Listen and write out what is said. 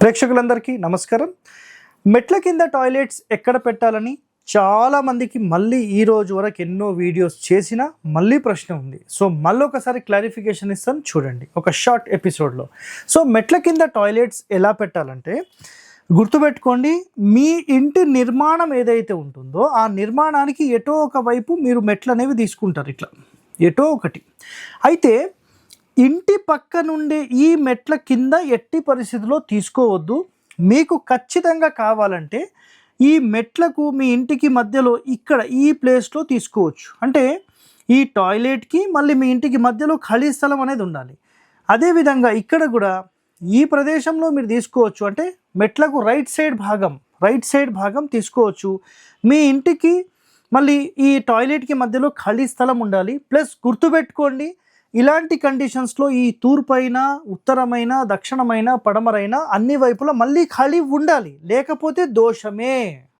ప్రేక్షకులందరికీ నమస్కారం. మెట్ల కింద టాయిలెట్స్ ఎక్కడ పెట్టాలని చాలామందికి మళ్ళీ ఈ రోజు వరకు ఎన్నో వీడియోస్ చేసినా మళ్ళీ ప్రశ్న ఉంది. సో మళ్ళీ ఒకసారి క్లారిఫికేషన్ ఇస్తాను. చూడండి ఒక షార్ట్ ఎపిసోడ్లో. సో మెట్ల కింద టాయిలెట్స్ ఎలా పెట్టాలంటే గుర్తుపెట్టుకోండి మీ ఇంటి నిర్మాణం ఏదైతే ఉంటుందో ఆ నిర్మాణానికి ఎటో ఒక వైపు మీరు మెట్లు అనేవి తీసుకుంటారు ఇట్లా. ఎటో ఒకటి. అయితే ఇంటి పక్క నుండే ఈ మెట్ల కింద ఎట్టి పరిస్థితిలో తీసుకోవద్దు. మీకు ఖచ్చితంగా కావాలంటే ఈ మెట్లకు మీ ఇంటికి మధ్యలో ఇక్కడ ఈ ప్లేస్లో తీసుకోవచ్చు. అంటే ఈ టాయిలెట్కి మళ్ళీ మీ ఇంటికి మధ్యలో ఖాళీ స్థలం అనేది ఉండాలి. అదేవిధంగా ఇక్కడ కూడా ఈ ప్రదేశంలో మీరు తీసుకోవచ్చు. అంటే మెట్లకు రైట్ సైడ్ భాగం రైట్ సైడ్ భాగం తీసుకోవచ్చు. మీ ఇంటికి మళ్ళీ ఈ టాయిలెట్కి మధ్యలో ఖాళీ స్థలం ఉండాలి. ప్లస్ గుర్తుపెట్టుకోండి ఇలాంటి కండిషన్స్లో ఈ తూర్పైన ఉత్తరమైన దక్షిణమైన పడమరైన అన్ని వైపులా మళ్ళీ ఖాళీ ఉండాలి. లేకపోతే దోషమే.